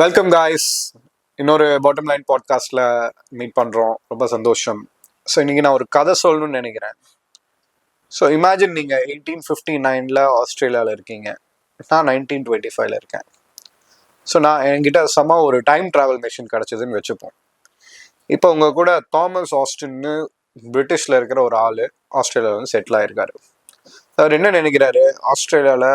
Welcome guys இன்னொரு bottom line பாட்காஸ்டில் meet பண்ணுறோம் ரொம்ப சந்தோஷம். ஸோ இன்றைக்கி நான் ஒரு கதை சொல்லணும்னு நினைக்கிறேன். ஸோ இமேஜின் நீங்கள் எயிட்டீன் ஃபிஃப்டி நைனில் ஆஸ்திரேலியாவில் இருக்கீங்க. நான் நைன்டீன் டுவெண்ட்டி ஃபைவ்ல இருக்கேன். ஸோ நான் என்கிட்ட செம ஒரு டைம் ட்ராவல் மிஷின் கிடச்சிதுன்னு வச்சுப்போம். இப்போ உங்கள் கூட தாமஸ் ஆஸ்டின்னு பிரிட்டிஷில் இருக்கிற ஒரு ஆள் ஆஸ்திரேலியாவில் வந்து செட்டில் ஆகிருக்காரு அவர் என்ன நினைக்கிறாரு? ஆஸ்திரேலியாவில்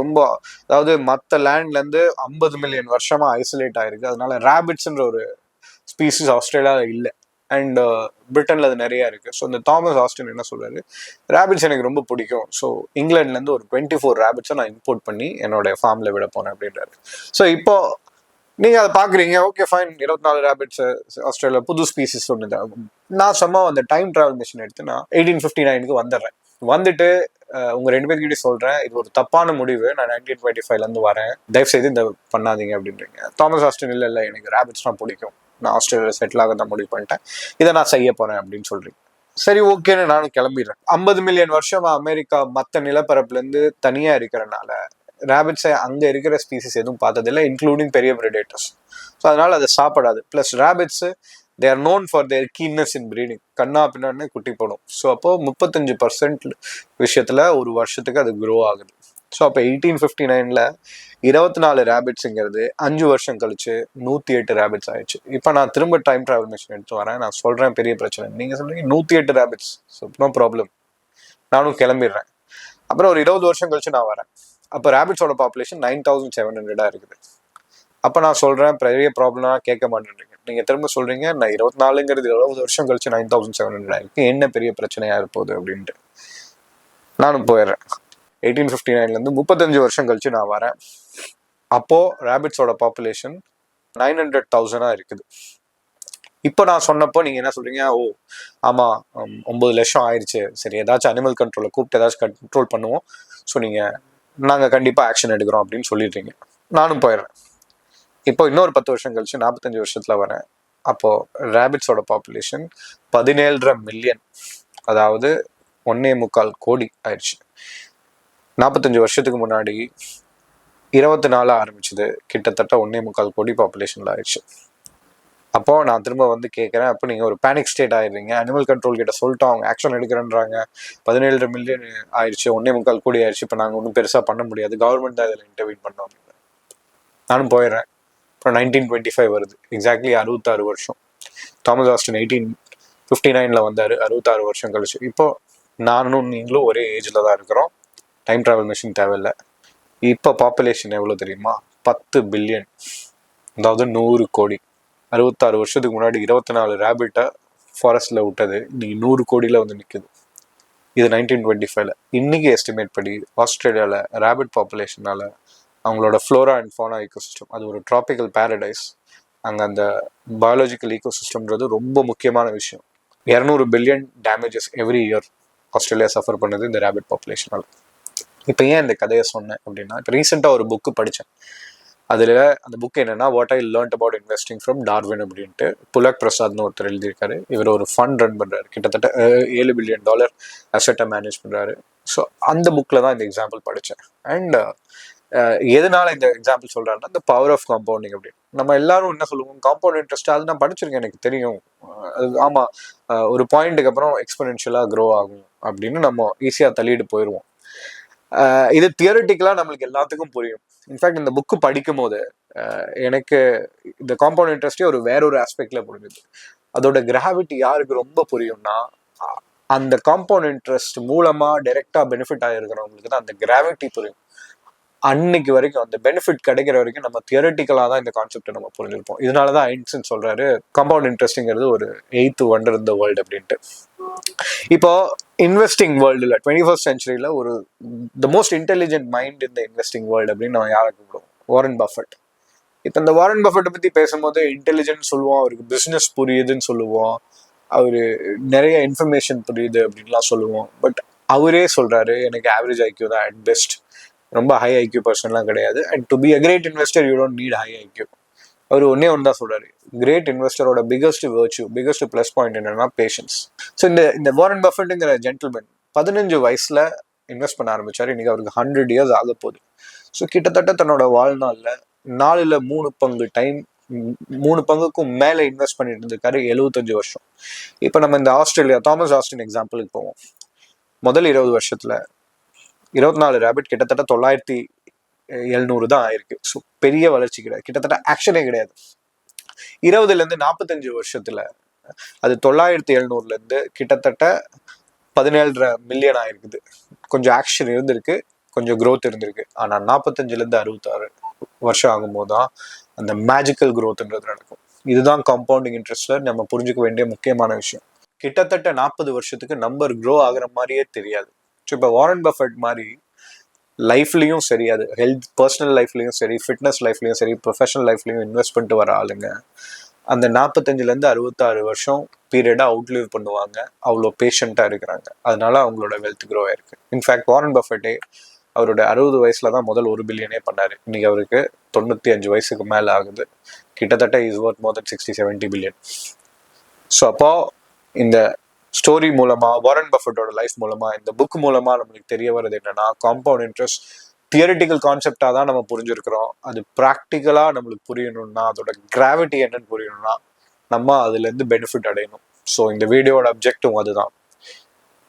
ரொம்ப அதாவது மற்ற லேண்ட்லேருந்து ஐம்பது மில்லியன் வருஷமா ஐசோலேட் ஆயிருக்கு. அதனால ரேபிட்ஸ்ன்ற ஒரு ஸ்பீசிஸ் ஆஸ்திரேலியாவில் இல்லை. அண்ட் uh, பிரிட்டனில் அது நிறைய இருக்கு. ஸோ இந்த தாமஸ் ஆஸ்டின் என்ன சொல்றாரு? ரேபிட்ஸ் எனக்கு ரொம்ப பிடிக்கும். ஸோ இங்கிலாந்துலேருந்து ஒரு டுவெண்ட்டி ஃபோர் ரேபிட்ஸை நான் இம்போர்ட் பண்ணி என்னோட ஃபார்மில் விட போனேன் அப்படின்றாரு. ஸோ இப்போ நீங்க அதை பாக்குறீங்க. ஓகே ஃபைன் இருபத்தி நாலு ரேபிட்ஸ் ஆஸ்திரேலியா புது ஸ்பீசிஸ் ஒன்று நான் சும்மா அந்த டைம் டிராவல் மிஷின் எடுத்து நான் எயிட்டீன் ஃபிஃப்டி நைனுக்கு வந்துடுறேன் வந்துட்டு உங்க ரெண்டு பேர்கிட்ட சொல்றேன். இது ஒரு தப்பான முடிவு. நான் நைன்டீன் டுவெண்ட்டி ஃபைவ்ல இருந்து வரேன். தயவு செய்து இந்த பண்ணாதீங்க அப்படின்றீங்க. தாமஸ் ஆஸ்டின் இல்ல இல்ல. எனக்கு ரேபிட்ஸ்லாம் பிடிக்கும். நான் ஆஸ்திரேலியா செட்டில் ஆக தான் முடிவு பண்ணிட்டேன். இதை நான் செய்ய போறேன் அப்படின்னு சொல்றீங்க. சரி ஓகேன்னு நானும் கிளம்பிடுறேன். ஐம்பது மில்லியன் வருஷமா அமெரிக்கா மற்ற நிலப்பரப்புலேருந்து தனியாக இருக்கிறனால ரேபிட்ஸை அங்கே இருக்கிற ஸ்பீசிஸ் எதுவும் பார்த்ததில்லை இன்க்ளூடிங் பெரிய பிரிடேட்டர்ஸ் ஸோ அதனால் அதை சாப்பிடாது. Plus rabbits they are known for their keenness in breeding கண்ணா பின்னாடி குட்டி போடும். ஸோ அப்போது முப்பத்தஞ்சு பர்சன்ட் விஷயத்தில் ஒரு வருஷத்துக்கு அது க்ரோ ஆகுது. ஸோ அப்போ எயிட்டீன் ஃபிஃப்டி நைனில் இருபத்தி நாலு ரேபிட்ஸுங்கிறது அஞ்சு வருஷம் கழிச்சு நூற்றி எட்டு ரேபிட்ஸ் ஆயிடுச்சு. இப்போ நான் திரும்ப டைம் ட்ராவல் மிஷின் எடுத்து வரேன். நான் சொல்கிறேன் பெரிய பிரச்சனை. நீங்கள் சொல்கிறீங்க நூற்றி எட்டு ரேபிட்ஸ் ஸோ நோ ப்ராப்ளம் நானும் கிளம்பிடுறேன். அப்புறம் ஒரு இருபது வருஷம் கழிச்சு நான் வரேன். அப்போ ரேபிட்ஸோட பாப்புலேஷன் நைன் தௌசண்ட் செவன் ஹண்ட்ரடாக இருக்குது. அப்போ நான் சொல்கிறேன் பெரிய ப்ராப்ளம்லாம் கேட்க மாட்டேன்றீங்க. நீங்கள் திரும்ப சொல்கிறீங்க நான் இருபத்தி நாலுங்கிறது இருபது வருஷம் கழிச்சு நைன் தௌசண்ட் செவன் ஹண்ட்ரட் ஆயிருக்கு. என்ன பெரிய பிரச்சனையாக இருப்போது அப்படின்ட்டு. நானும் போயிடுறேன். எயிட்டீன் ஃபிஃப்டி நைன்லேருந்து முப்பத்தஞ்சு வருஷம் கழிச்சு நான் வரேன். அப்போது ரேபிட்ஸோட பாப்புலேஷன் நைன் ஹண்ட்ரட் தௌசண்டாக இருக்குது. இப்போ நான் சொன்னப்போ நீங்கள் என்ன சொல்கிறீங்க ஓ ஆமாம் ஒம்பது ஒன்பது லட்சம் ஆயிடுச்சு சரி ஏதாச்சும் அனிமல் கண்ட்ரோலை கூப்பிட்டு ஏதாச்சும் கண்ட்ரோல் பண்ணுவோம். ஸோ நீங்கள் நாங்கள் கண்டிப்பாக ஆக்ஷன் எடுக்கிறோம் அப்படின்னு சொல்லிடுறீங்க. நானும் போயிடுறேன். இப்போ இன்னொரு பத்து வருஷம் கழிச்சு நாற்பத்தஞ்சு வருஷத்துல வரேன். அப்போ ரேபிட்ஸோட பாப்புலேஷன் பதினேழரை மில்லியன் அதாவது ஒன்னே முக்கால் கோடி ஆயிடுச்சு. நாற்பத்தஞ்சு வருஷத்துக்கு முன்னாடி இருபத்தி நாலு ஆரம்பிச்சது. கிட்டத்தட்ட ஒன்னே முக்கால் கோடி பாப்புலேஷன்ல ஆயிடுச்சு. அப்போ நான் திரும்ப வந்து கேட்குறேன் அப்போ நீங்கள் ஒரு பேனிக் ஸ்டேட் ஆயிடுறீங்க. அனிமல் கண்ட்ரோல் கிட்ட சொல்லிட்டோம். அவங்க ஆக்ஷன் எடுக்கிறேன்றாங்க. பதினேழு மில்லியன் ஆயிடுச்சு. ஒன்னே முக்கால் கோடி ஆயிடுச்சு. இப்போ நாங்கள் ஒன்றும் பெருசாக பண்ண முடியாது. கவர்மெண்ட் தான் இதில் இன்டர்வியூ பண்ணோம். நானும் போயிடுறேன். அப்புறம் நைன்டீன் டுவெண்ட்டி ஃபைவ் வருது. எக்ஸாக்ட்லி அறுபத்தாறு வருஷம். தாமஸ் ஆஸ்டின் எயிட்டீன் ஃபிஃப்டி நைனில் வந்தார். அறுபத்தாறு வருஷம் கழிச்சு. இப்போ நானும் நீங்களும் ஒரே ஏஜில் தான் இருக்கிறோம். டைம் ட்ராவல் மிஷின் தேவையில்லை. இப்போ பாப்புலேஷன் எவ்வளோ தெரியுமா? பத்து பில்லியன் அதாவது நூறு கோடி. அறுபத்தாறு வருஷத்துக்கு முன்னாடி இருபத்தி நாலு ரேபிட்டை ஃபாரஸ்ட்டில் விட்டது. இன்னைக்கு நூறு கோடியில் வந்து நிற்குது இது நைன்டீன் டுவெண்ட்டி ஃபைவ்ல இன்னைக்கு எஸ்டிமேட் படி ஆஸ்திரேலியாவில் ரேபிட் பாப்புலேஷனால அவங்களோட ஃப்ளோரா அண்ட் ஃபோனா ஈகோசிஸ்டம் அது ஒரு ட்ராபிக்கல் பேரடைஸ் அங்கே அந்த பயாலஜிக்கல் ஈகோசிஸ்டம்ன்றது ரொம்ப முக்கியமான விஷயம். இரநூறு billion damages every year Australia suffer பண்ணுது இந்த ரேபிட் பாப்புலேஷனால் இப்போ ஏன் இந்த கதையை சொன்னேன் அப்படின்னா இப்போ ரீசெண்டாக ஒரு புக்கு படித்தேன் அதில் அந்த புக் என்னென்னா what I learned about investing from Darwin அப்படின்ட்டு புலக் பிரசாத்னு ஒருத்தர் எழுதியிருக்காரு. இவர் ஒரு ஃபண்ட் ரன் பண்ணுறாரு கிட்டத்தட்ட ஏழு பில்லியன் டாலர் அசெட்டை மேனேஜ் பண்ணுறாரு ஸோ அந்த புக்கில் தான் இந்த எக்ஸாம்பிள் படித்தேன் அண்ட் எதனால இந்த எக்ஸாம்பிள் சொல்றாருன்னா இந்த பவர் ஆஃப் காம்பவுண்டிங் அப்படின்னு நம்ம எல்லாரும் என்ன சொல்லுவோம்? காம்பவுண்ட் இன்ட்ரெஸ்ட் அது நான் படிச்சிருக்கேன் எனக்கு தெரியும். அது ஆமா. ஒரு பாயிண்ட்டுக்கு அப்புறம் எக்ஸ்பெனென்ஷியலா க்ரோ ஆகும் அப்படின்னு நம்ம ஈஸியா தள்ளிட்டு போயிடுவோம் இது தியரட்டிக்கலா நம்மளுக்கு எல்லாத்துக்கும் புரியும். இன்ஃபேக்ட் இந்த புக்கு படிக்கும் போது எனக்கு இந்த காம்பவுண்ட் இன்ட்ரெஸ்டே ஒரு வேற ஒரு ஆஸ்பெக்ட்ல புரிஞ்சுது. அதோட கிராவிட்டி யாருக்கு ரொம்ப புரியும்னா அந்த காம்பவுண்ட் இன்ட்ரெஸ்ட் மூலமா டைரக்டா பெனிஃபிட் ஆகிருக்கிறவங்களுக்கு தான் அந்த கிராவிட்டி புரியும். அன்னைக்கு வரைக்கும் அந்த பெனிஃபிட் கிடைக்கிற வரைக்கும் நம்ம தியரட்டிக்கலாக தான் இந்த கான்செப்டை நம்ம புரிஞ்சிருப்போம் இதனால தான் ஐன்ஸ்டன் சொல்றாரு கம்பவுண்ட் இன்ட்ரெஸ்டிங்கிறது ஒரு எயித்து ஒண்டர் இந்த வேர்ல்டு அப்படின்ட்டு. இப்போ இன்வெஸ்டிங் வேர்ல்டுல டுவெண்ட்டி ஃபர்ஸ்ட் சென்ச்சுரியில் ஒரு த மோஸ்ட் இன்டெலிஜென்ட் மைண்ட் இந்த இன்வெஸ்டிங் வேர்ல்டு அப்படின்னு நம்ம யாரை கூப்பிடுவோம்? வாரன் பஃபட் இப்போ இந்த வாரன் பஃபட்டை பத்தி பேசும்போது இன்டெலிஜென்ட் சொல்லுவோம் அவருக்கு பிசினஸ் புரியுதுன்னு சொல்லுவோம் அவரு நிறைய இன்ஃபர்மேஷன் புரியுது அப்படின்லாம் சொல்லுவோம் பட் அவரே சொல்றாரு எனக்கு ஆவரேஜ் ஐக்யூ தான் அட் பெஸ்ட் ரொம்ப ஹை ஐக்யூ பர்சன்லாம் கிடையாது. And to be a great investor you don't need high IQ அவர் ஒன்னே ஒன்று தான் சொல்கிறாரு great இன்வெஸ்டரோட biggest virtue biggest plus point என்னன்னா பேஷன்ஸ் ஸோ இந்த இந்த வாரன் பஃபட்டுங்கிற ஜென்டில்மேன் பதினஞ்சு வயசில் இன்வெஸ்ட் பண்ண ஆரம்பித்தார் இன்றைக்கி அவருக்கு ஹண்ட்ரட் இயர்ஸ் ஆக போகுது. ஸோ கிட்டத்தட்ட தன்னோட வாழ்நாளில் நாலில் மூணு பங்கு டைம் மூணு பங்குக்கும் மேலே இன்வெஸ்ட் பண்ணிட்டு இருந்திருக்காரு எழுபத்தஞ்சு வருஷம். இப்போ நம்ம இந்த ஆஸ்திரேலியா தாமஸ் ஆஸ்டின் எக்ஸாம்பிளுக்கு போவோம். முதல் இருபது வருஷத்தில் இருபத்தி நாலு ரேபிட் கிட்டத்தட்ட தொள்ளாயிரத்தி எழுநூறு தான் ஆயிருக்கு. ஸோ பெரிய வளர்ச்சி கிடையாது. கிட்டத்தட்ட ஆக்ஷனே கிடையாது. இருபதுலேருந்து நாற்பத்தஞ்சு வருஷத்தில் அது தொள்ளாயிரத்தி எழுநூறுலேருந்து கிட்டத்தட்ட பதினேழரை மில்லியன் ஆயிருக்குது. கொஞ்சம் ஆக்ஷன் இருந்திருக்கு கொஞ்சம் க்ரோத் இருந்திருக்கு. ஆனால் நாற்பத்தஞ்சுலேருந்து அறுபத்தாறு வருஷம் ஆகும்போது தான் அந்த மேஜிக்கல் க்ரோத்ன்றது நடக்கும். இதுதான் காம்பவுண்டிங் இன்ட்ரெஸ்ட்ல நம்ம புரிஞ்சுக்க வேண்டிய முக்கியமான விஷயம். கிட்டத்தட்ட நாற்பது வருஷத்துக்கு நம்பர் க்ரோ ஆகிற மாதிரியே தெரியாது. ஸோ இப்போ வாரன் பஃபட் மாதிரி லைஃப்லேயும் சரி அது ஹெல்த் பர்சனல் லைஃப்லேயும் சரி ஃபிட்னஸ் லைஃப்லேயும் சரி ப்ரொஃபஷனல் லைஃப்லேயும் இன்வெஸ்ட் பண்ணிட்டு வர ஆளுங்க. அந்த நாற்பத்தஞ்சிலேருந்து அறுபத்தாறு வருஷம் பீரியடாக அவுட்லிவ் பண்ணுவாங்க. அவ்வளோ பேஷண்ட்டாக இருக்கிறாங்க. அதனால அவங்களோட வெல்த் க்ரோ ஆயிருக்கு. இன்ஃபேக்ட் வாரன் பஃபட்டே அவரோட அறுபது வயசில் தான் முதல் ஒரு பில்லியனே பண்ணார். இன்றைக்கி அவருக்கு தொண்ணூற்றி அஞ்சு வயசுக்கு மேலே ஆகுது. கிட்டத்தட்ட is worth more than sixty seventy billion so அப்போ இந்த ஸ்டோரி மூலமா வாரன் பஃபட்டோட லைஃப் மூலமா இந்த புக் மூலமா நம்மளுக்கு தெரிய வர்றது என்னன்னா காம்பவுண்ட் இன்ட்ரெஸ்ட் தியரிட்டிக்கல் கான்செப்டா தான் நம்ம புரிஞ்சிருக்கிறோம். அது ப்ராக்டிக்கலா நம்மளுக்கு புரியணும்னா அதோட கிராவிட்டி என்னன்னு புரியணும்னா நம்ம அதுல இருந்து பெனிஃபிட் அடையணும். ஸோ இந்த வீடியோட அப்ஜெக்டும் அதுதான்.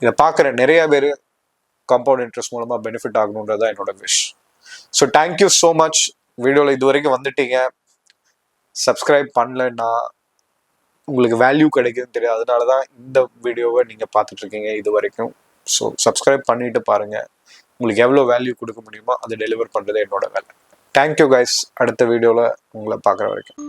இதை பார்க்குற நிறைய பேர் காம்பவுண்ட் இன்ட்ரெஸ்ட் மூலமாக பெனிஃபிட் ஆகணுன்றது தான் என்னோட wish so thank you so much வீடியோவில் இது வரைக்கும் வந்துட்டீங்க. சப்ஸ்கிரைப் பண்ணலன்னா உங்களுக்கு வேல்யூ கிடைக்குதுன்னு தெரியும் அதனால தான் இந்த வீடியோவை நீங்கள் பார்த்துட்ருக்கீங்க இது வரைக்கும் ஸோ சப்ஸ்கிரைப் பண்ணிட்டு பாருங்கள் உங்களுக்கு எவ்வளோ வேல்யூ கொடுக்க முடியுமோ அதை டெலிவர் பண்ணுறது என்னோட வேலை. தேங்க்யூ கைஸ் அடுத்த வீடியோவில் உங்களை பார்க்குற வரைக்கும்.